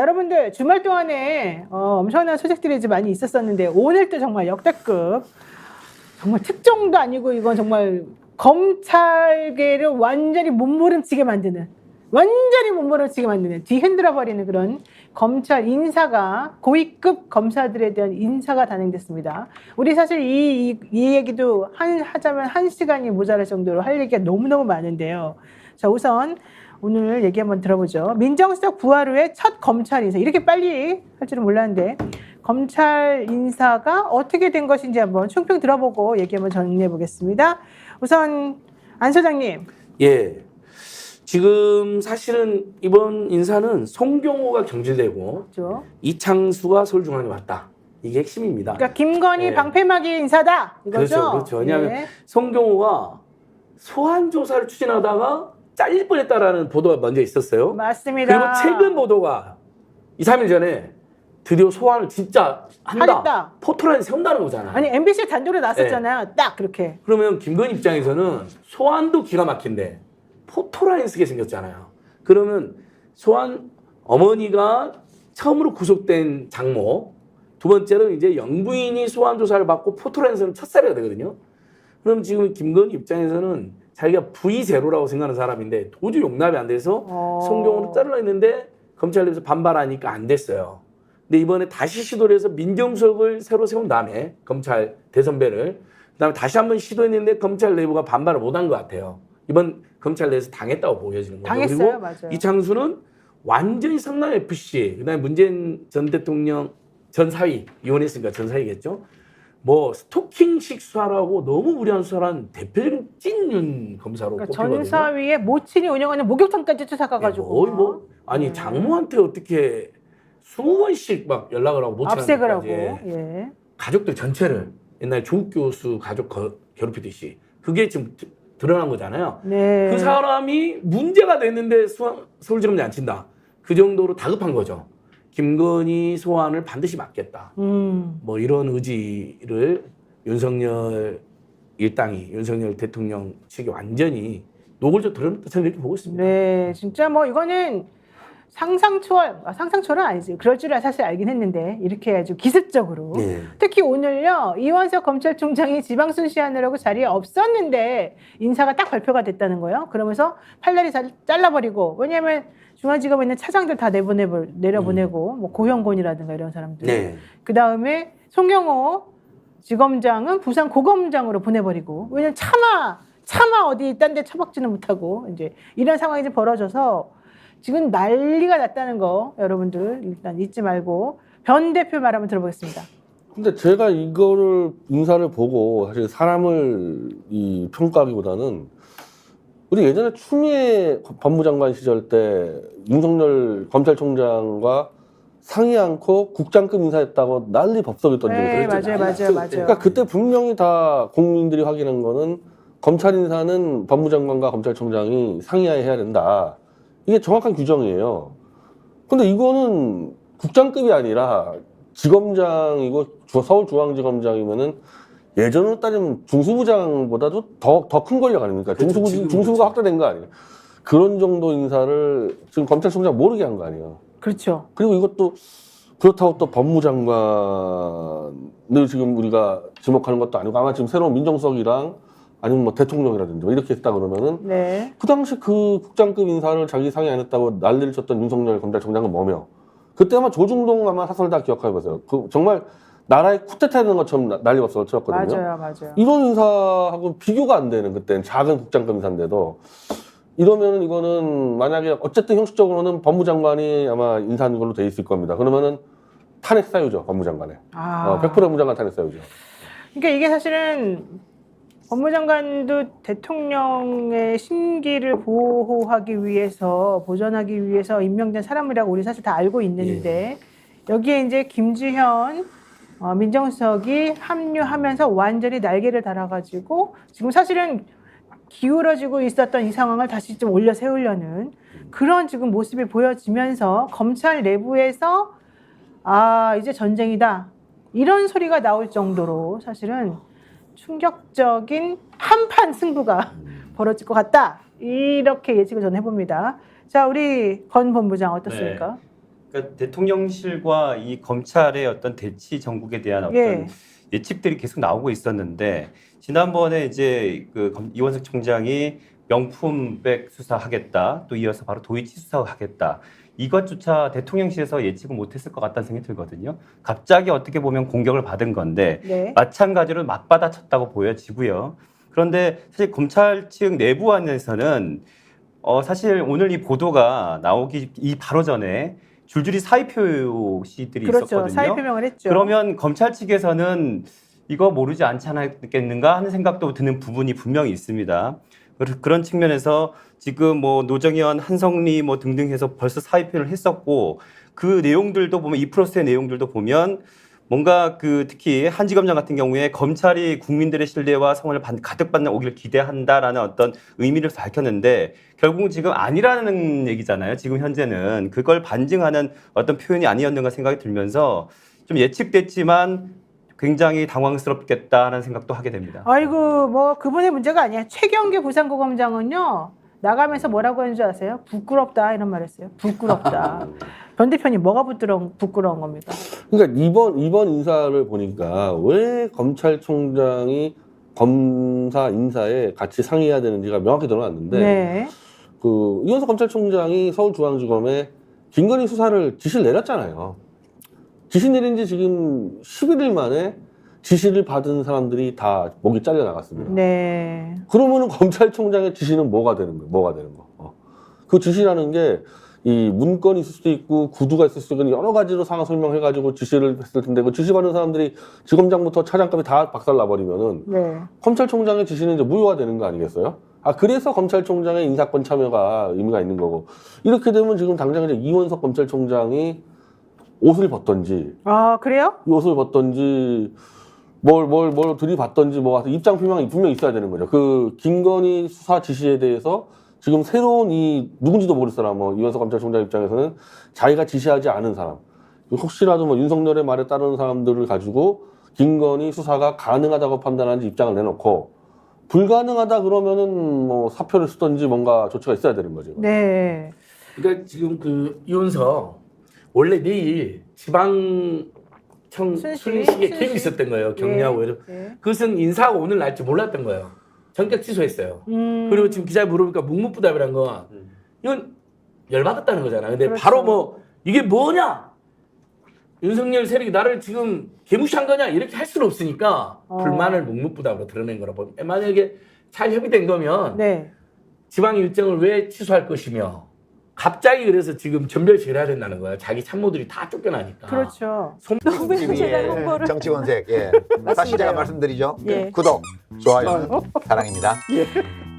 자, 여러분들 주말 동안에 어, 엄청난 소식들이 많이 있었었는데 오늘 또 정말 역대급 정말 특종도 아니고 이건 정말 검찰계를 완전히 몸부림치게 만드는 완전히 몸부림치게 만드는 뒤흔들어 버리는 그런 검찰 인사가 고위급 검사들에 대한 인사가 단행됐습니다. 우리 사실 이, 이, 이 얘기도 한, 하자면 한 시간이 모자랄 정도로 할 얘기가 너무너무 많은데요. 자, 우선 오늘 얘기 한번 들어보죠. 민정수석 부활 후에 첫 검찰 인사. 이렇게 빨리 할 줄은 몰랐는데 검찰 인사가 어떻게 된 것인지 한번 충평 들어보고 얘기 한번 정리해 보겠습니다. 우선 안 소장님. 예. 지금 사실은 이번 인사는 송경호가 경질되고 그렇죠? 이창수가 서울중앙에 왔다. 이게 핵심입니다. 그러니까 김건희 네. 방패막이 인사다 이거죠. 그렇죠, 그렇죠. 왜냐하면 예. 송경호가 소환 조사를 추진하다가 잘릴 뻔했다라는 보도가 먼저 있었어요. 맞습니다. 그리고 최근 보도가 2, 3일 전에 드디어 소환을 진짜 한다. 하겠다. 포토라인 세운다는 거잖아. 아니 MBC 단독으로 나섰잖아요. 네. 딱 그렇게. 그러면 김건희 입장에서는 소환도 기가 막힌데 포토라인 쓰게 생겼잖아요. 그러면 소환 어머니가 처음으로 구속된 장모, 두 번째로 이제 영부인이 소환 조사를 받고 포토라인에서는 첫 사례가 되거든요. 그럼 지금 김건희 입장에서는 자기가 V0라고 생각하는 사람인데 도저히 용납이 안 돼서 어. 성경으로 자르려 했는데 검찰 내에서 반발하니까 안 됐어요. 근데 이번에 다시 시도를 해서 민정수석을 새로 세운 다음에 검찰 대선배를 그다음에 다시 한번 시도했는데 검찰 내부가 반발을 못 한 것 같아요. 이번 검찰 내에서 당했다고 보여지는 거죠. 당했어요, 그리고 맞아요. 이창수는 완전히 성남 FC 그다음에 문재인 전 대통령 전 사위 이혼했으니까 전 사위겠죠. 뭐 스토킹식 수사라고 너무 무리한 수사란 대표적인 찐윤 검사로 그러니까 꼽히거든요. 전사위에 모친이 운영하는 목욕탕까지 쫓아가가지고 뭐, 뭐 아니 네. 장모한테 어떻게 번씩 막 연락을 하고 못 압색을 하고 찾아내기까지 예. 가족들 전체를 옛날 조국 교수 가족 거- 괴롭히듯이 그게 지금 드- 드러난 거잖아요. 네. 그 사람이 문제가 됐는데 수- 서울지검장이 안 친다. 그 정도로 다급한 거죠. 김건희 소환을 반드시 막겠다. 음. 뭐 이런 의지를 윤석열 일당이 윤석열 대통령 측이 완전히 노골적으로 드러냈다 저는 이렇게 보고 있습니다. 네, 진짜 뭐 이거는 상상 초월, 아, 상상 초월은 아니지. 그럴 줄 사실 알긴 했는데 이렇게 아주 기습적으로. 네. 특히 오늘요 이원석 검찰총장이 지방 순 시하느라고 자리에 없었는데 인사가 딱 발표가 됐다는 거예요. 그러면서 팔다리 잘- 잘라버리고 왜냐하면 중앙지검에 있는 차장들 다 내보내 내려보내고 뭐 고형곤이라든가 이런 사람들. 음. 네. 그 다음에 송경호 지검장은 부산 고검장으로 보내버리고 왜냐면 차마 차마 어디 딴 데 처박지는 못하고 이제 이런 상황이 좀 벌어져서 지금 난리가 났다는 거 여러분들 일단 잊지 말고 변 대표 말 한번 들어보겠습니다. 근데 제가 이거를 인사를 보고 사실 사람을 이 평가하기보다는 우리 예전에 추미애 법무장관 시절 때 윤석열 검찰총장과 상의 않고 국장급 인사했다고 난리 법석이 던지고 네, 그랬잖아요. 맞아요, 맞아요, 맞아요. 그러니까 그때 분명히 다 국민들이 확인한 거는 검찰 인사는 법무장관과 검찰총장이 상의하에 해야 된다. 이게 정확한 규정이에요. 근데 이거는 국장급이 아니라 지검장이고 주- 서울중앙지검장이면은 예전으로 따지면 중수부장보다도 더 더 큰 권력 아닙니까? 그렇죠, 중수부, 중수부가 그렇죠. 확대된 거 아니에요? 그런 정도 인사를 지금 검찰총장 모르게 한 거 아니에요? 그렇죠. 그리고 이것도 그렇다고 또 법무장관을 지금 우리가 지목하는 것도 아니고 아마 지금 새로운 민정수석이랑 아니면 뭐 대통령이라든지 뭐 이렇게 했다 그러면은 네. 그 당시 그 국장급 인사를 자기 상의 안 했다고 난리를 쳤던 윤석열 검찰총장은 뭐며 그때 아마 조중동 아마 사설 다 기억해 보세요. 그 정말 나라에 쿠데타하는 것처럼 나- 난리 법석을 쳤거든요. 맞아요, 맞아요. 이런 인사하고 비교가 안 되는 그때는 작은 국장급 인사인데도 이러면은 이거는 만약에 어쨌든 형식적으로는 법무장관이 아마 인사하는 걸로 돼 있을 겁니다. 그러면은 탄핵 사유죠 법무장관에. 아, 어, 100% 법무장관 탄핵 사유죠. 그러니까 이게 사실은 법무장관도 대통령의 심기를 보호하기 위해서 보존하기 위해서 임명된 사람이라고 우리 사실 다 알고 있는데 여기에 이제 김주현 어, 민정수석이 합류하면서 완전히 날개를 달아가지고 지금 사실은 기울어지고 있었던 이 상황을 다시 좀 올려 세우려는 그런 지금 모습이 보여지면서 검찰 내부에서 아 이제 전쟁이다. 이런 소리가 나올 정도로 사실은 충격적인 한판 승부가 벌어질 것 같다 이렇게 예측을 저는 해봅니다. 자 우리 권 본부장 어떻습니까? 그러니까 대통령실과 이 검찰의 어떤 대치 전국에 대한 어떤 예. 예측들이 계속 나오고 있었는데 지난번에 이제 그 검- 이원석 총장이 명품백 수사하겠다 또 이어서 바로 도이치 수사하겠다 이것조차 대통령실에서 예측을 못했을 것 같다는 생각이 들거든요. 갑자기 어떻게 보면 공격을 받은 건데 네. 마찬가지로 맞받아쳤다고 보여지고요. 그런데 사실 검찰 측 내부 안에서는 어 사실 오늘 이 보도가 나오기 이 바로 전에 줄줄이 사의 표 시들이 그렇죠. 있었거든요. 사의 표명을 했죠. 그러면 검찰 측에서는 이거 모르지 않지 않았겠는가 하는 생각도 드는 부분이 분명히 있습니다. 그런 측면에서 지금 뭐 노정현, 한성리 뭐 등등 해서 벌써 사의표를 했었고 그 내용들도 보면 이 프로세스의 내용들도 보면 뭔가 그 특히 한지검장 같은 경우에 검찰이 국민들의 신뢰와 성원을 받- 가득 받는 오기를 기대한다라는 어떤 의미를 밝혔는데 결국은 지금 아니라는 얘기잖아요. 지금 현재는 그걸 반증하는 어떤 표현이 아니었는가 생각이 들면서 좀 예측됐지만 굉장히 당황스럽겠다라는 생각도 하게 됩니다. 아이고 뭐 그분의 문제가 아니야. 최경계 부산고검장은요 나가면서 뭐라고 했는 줄 아세요? 부끄럽다 이런 말했어요. 부끄럽다. 변 대표님 뭐가 부끄러운 부끄러운 겁니까? 그러니까 이번 이번 인사를 보니까 왜 검찰총장이 검사 인사에 같이 상의해야 되는지가 명확히 드러났는데 네. 그 이현석 검찰총장이 서울중앙지검에 김건희 수사를 지시를 내렸잖아요. 지시 내린 지 지금 11일 만에 지시를 받은 사람들이 다 목이 잘려 나갔습니다. 네. 그러면은 검찰총장의 지시는 뭐가 되는 거예요? 뭐가 되는 거? 어. 그 지시라는 게 이 문건이 있을 수도 있고 구두가 있을 수도 있고 여러 가지로 상황 설명해가지고 지시를 했을 텐데 그 지시 받는 사람들이 지검장부터 차장까지 다 박살 나버리면은 네. 검찰총장의 지시는 이제 무효가 되는 거 아니겠어요? 아 그래서 검찰총장의 인사권 참여가 의미가 있는 거고 이렇게 되면 지금 당장 이제 이원석 검찰총장이 옷을 벗던지 아 그래요? 이 옷을 벗던지 뭘 뭘 뭘 들이받던지 뭐 하여튼 입장 표명이 분명히 있어야 되는 거죠. 그 김건희 수사 지시에 대해서 지금 새로운 이 누군지도 모를 사람 뭐 이원석 검찰총장 입장에서는 자기가 지시하지 않은 사람 혹시라도 뭐 윤석열의 말에 따르는 사람들을 가지고 김건희 수사가 가능하다고 판단하는지 입장을 내놓고 불가능하다 그러면은 뭐 사표를 쓰던지 뭔가 조치가 있어야 되는 거죠. 네. 그러니까 지금 그 이혼서 원래 내일 지방 청 순시, 순시에 순시. 계획이 있었던 거예요. 격리하고 이런. 네. 그것은 인사가 오늘 날지 몰랐던 거예요. 전격 취소했어요. 음. 그리고 지금 기자 물어보니까 묵묵부답이란 건 이건 열받았다는 거잖아. 근데 그렇죠. 바로 뭐 이게 뭐냐? 윤석열 세력이 나를 지금 개무시한 거냐? 이렇게 할 수는 없으니까 어. 불만을 묵묵부답으로 드러낸 거라 보면 만약에 잘 협의된 거면 네. 지방 일정을 왜 취소할 것이며 갑자기 그래서 지금 전별식을 해야 된다는 거야. 자기 참모들이 다 쫓겨나니까. 그렇죠. TV의 홍보를. 정치 원색 예. 다시 제가 말씀드리죠. 예. 구독, 좋아요, 사랑입니다. 예.